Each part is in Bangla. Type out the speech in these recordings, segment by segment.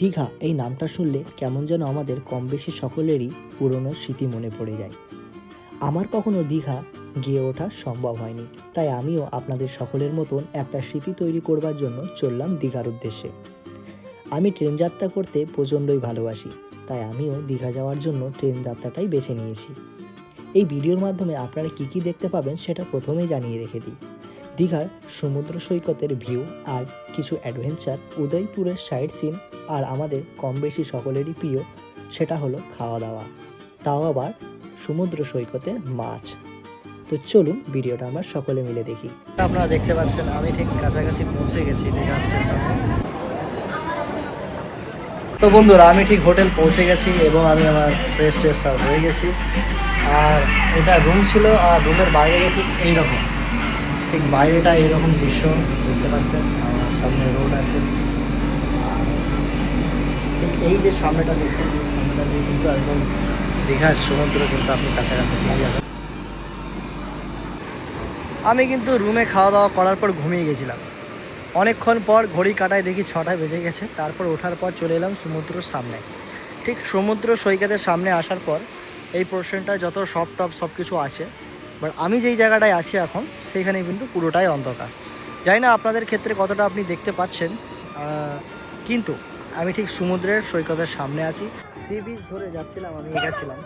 দীঘা এই নামটা শুনলে কেমন যেন আমাদের কম বেশি সকলেরই পুরনো স্মৃতি মনে পড়ে যায়। আমার কখনো দীঘা গিয়ে ওঠা সম্ভব হয়নি, তাই আমিও আপনাদের সকলের মতন একটা স্মৃতি তৈরি করবার জন্য চললাম দীঘার উদ্দেশ্যে। আমি ট্রেন যাত্রা করতে প্রচণ্ডই ভালোবাসি, তাই আমিও দীঘা যাওয়ার জন্য ট্রেন যাত্রাটাই বেছে নিয়েছি। এই ভিডিওর মাধ্যমে আপনারা কী কী দেখতে পাবেন সেটা প্রথমেই জানিয়ে রেখে দিই। দীঘার সমুদ্র সৈকতের ভিউ আর কিছু অ্যাডভেঞ্চার, উদয়পুরের সাইড সিন আর আমাদের কম বেশি সকলেরই প্রিয় সেটা হলো খাওয়া দাওয়া তাও আবার সমুদ্র সৈকতের মাছ। তো চলুন ভিডিওটা আমরা সকলে মিলে দেখি। আপনারা দেখতে পাচ্ছেন, আমি ঠিক কাছাকাছি পৌঁছে গেছি দীঘা স্টেশনে তো বন্ধুরা, আমি ঠিক হোটেল পৌঁছে গেছি এবং আমি আমার ফ্রেশ ট্রেশ সব হয়ে গেছি। আর এটা রুম ছিল আর রুমের বাইরে ঠিক এইরকম। ঠিক বাইরেটা এইরকম দৃশ্য, দেখতে পাচ্ছেন? আমার সামনে রোড আছে। এই যে সামনেটা দেখতে সামনেটা দিয়ে কিন্তু একদম দীঘার সমুদ্র কিন্তু আপনি কাছাকাছি পেয়ে যাবেন। আমি কিন্তু রুমে খাওয়া দাওয়া করার পর ঘুমিয়ে গেছিলাম। অনেকক্ষণ পর ঘড়ি কাটায় দেখি ছটায় বেজে গেছে, তারপর ওঠার পর চলে এলাম সমুদ্রের সামনে। ঠিক সমুদ্র সৈকতের সামনে আসার পর এই পোর্শনটা যত সব টপ সব কিছু আছে বাট আমি যেই জায়গাটায় আছি এখন, সেইখানে কিন্তু পুরোটাই অন্ধকার। জানি না আপনাদের ক্ষেত্রে কতটা আপনি দেখতে পাচ্ছেন কিন্তু আমি ঠিক সমুদ্রের সৈকতের সামনে আছি। সি বিচ ধরে যাচ্ছিলাম, আমি এগেছিলাম।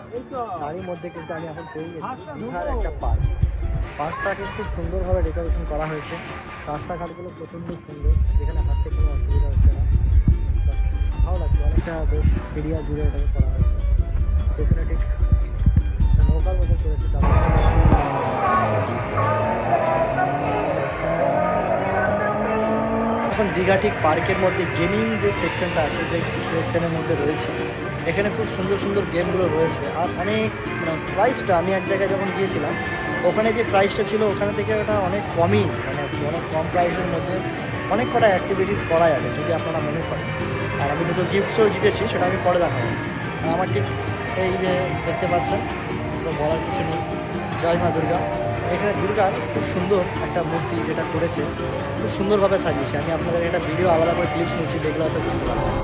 তারই মধ্যে কিন্তু আমি এখন পেয়ে গেছি দীঘার একটা পার্ক পার্কটা কিন্তু খুব সুন্দরভাবে ডেকোরেশন করা হয়েছে। রাস্তাঘাটগুলো প্রচণ্ড সুন্দর, যেখানে হাঁটতে কোনো অসুবিধা হচ্ছে না। ভালো লাগছে, অনেকটা বেশ এরিয়া জুড়ে এটাকে করা হয়েছে। সেখানে ঠিক নৌকার মতো করেছে এখন দীঘা ঠিক পার্কের মধ্যে গেমিং যে সেকশনটা আছে, যে সেকশনের মধ্যে রয়েছে, এখানে খুব সুন্দর সুন্দর গেমগুলো রয়েছে। আর অনেক মানে প্রাইসটা আমি এক জায়গায় যখন গিয়েছিলাম, ওখানে যে প্রাইসটা ছিল ওখানে থেকে ওটা অনেক কমই মানে অনেক কম প্রাইসের মধ্যে অনেক কটা অ্যাক্টিভিটিস করা যাবে, যদি আপনারা মনে করেন। আর আমি দুটো গিফটসও জিতেছি, সেটা আমি পরে দেখাবো। আর আমার ঠিক এই যে দেখতে পাচ্ছেন বলার কিছু নেই। জয় মা দুর্গা। এখানে দুর্গার খুব সুন্দর একটা মূর্তি যেটা করেছে, খুব সুন্দরভাবে সাজিয়েছে। আমি আপনাদের একটা ভিডিও আলাদা করে ক্লিপস নিয়েছি দেখলে হয়তো বুঝতে পারবেন।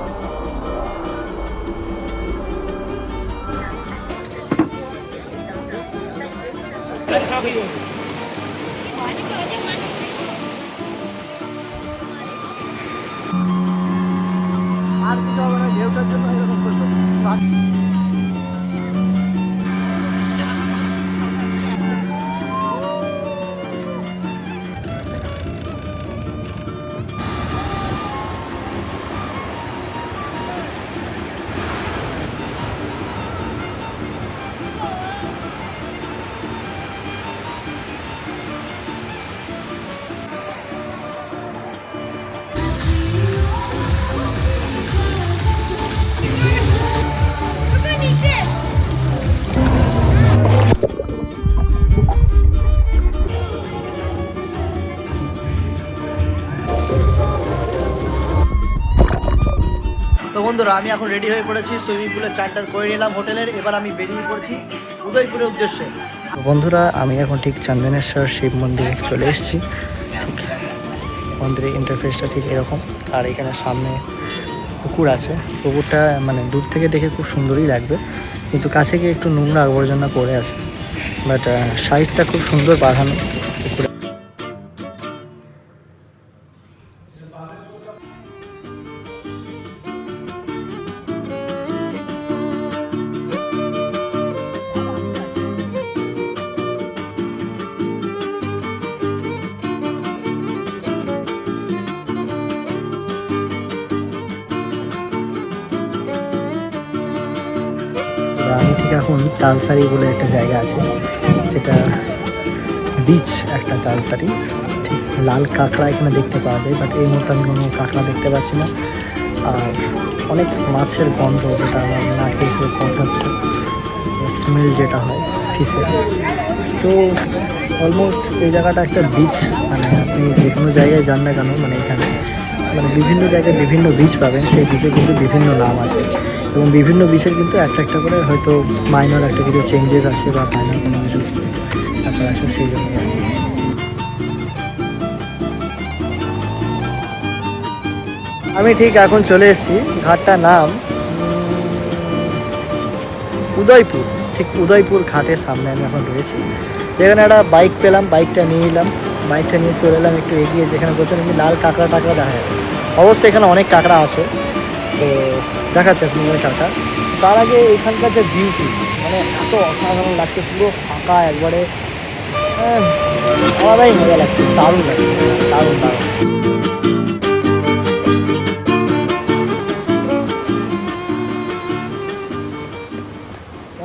আর কিছু হবে না ঢেউটার জন্য এরকম তো বন্ধুরা, আমি এখন রেডি হয়ে পড়েছি সুইমিং পুলের চারটার করে নিলাম হোটেলের, এবার আমি বেরিয়ে পড়ছি উদয়পুরের উদ্দেশ্যে। বন্ধুরা, আমি এখন ঠিক চন্দনেশ্বর শিব মন্দিরে চলে এসেছি। ঠিক মন্দিরের ইন্টারফেসটা ঠিক এরকম। আর এখানে সামনে পুকুর আছে। পুকুরটা মানে দূর থেকে দেখে খুব সুন্দরই লাগবে। কিন্তু কাছে গিয়ে একটু নোংরা আবর্জনা পড়ে আছে। বাট সাইজটা খুব সুন্দর বাঁধানো। আমি ঠিক এখন তালসারি বলে একটা জায়গা আছে, যেটা বিচ একটা তালসারি। ঠিক লাল কাঁকড়া এখানে দেখতে পাওয়া যায় বাট এই মুহূর্তে আমি কোনো কাঁকড়া দেখতে পাচ্ছি না। আর অনেক মাছের গন্ধ যেটা আমার নাকে এসে পৌঁছাচ্ছে স্মেল যেটা হয় ফিসের তো অলমোস্ট এই জায়গাটা একটা বিচ মানে আপনি যে কোনো জায়গায় যান না কেন মানে এখানে মানে বিভিন্ন জায়গায় বিভিন্ন বীজ পাবেন, সেই বীজে কিন্তু বিভিন্ন নাম আছে। এবং বিভিন্ন বীজের কিন্তু একটা একটা করে হয়তো মাইনর একটা কিছু চেঞ্জেস আছে বা মাইনর কোনো কিছু ব্যাপার আছে সেই জন্য। আমি ঠিক এখন চলে এসেছি ঘাটটার নাম উদয়পুর। ঠিক উদয়পুর ঘাটের সামনে আমি এখন রয়েছি। যেখানে একটা বাইক পেলাম বাইকটা নিয়ে নিলাম বাইকটা নিয়ে চলে এলাম, একটু এগিয়ে যেখানে বলছেন আমি লাল কাঁকড়া টাকড়া দেখা যায় অবশ্যই এখানে অনেক কাঁকড়া আছে। তো দেখাচ্ছে ওই কাঁকড়া তার আগে এখানকার যে বিউটি মানে এত অসাধারণ লাগছে, পুরো ফাঁকা একবারে। আলাদাই মজা লাগছে, দারুণ লাগছে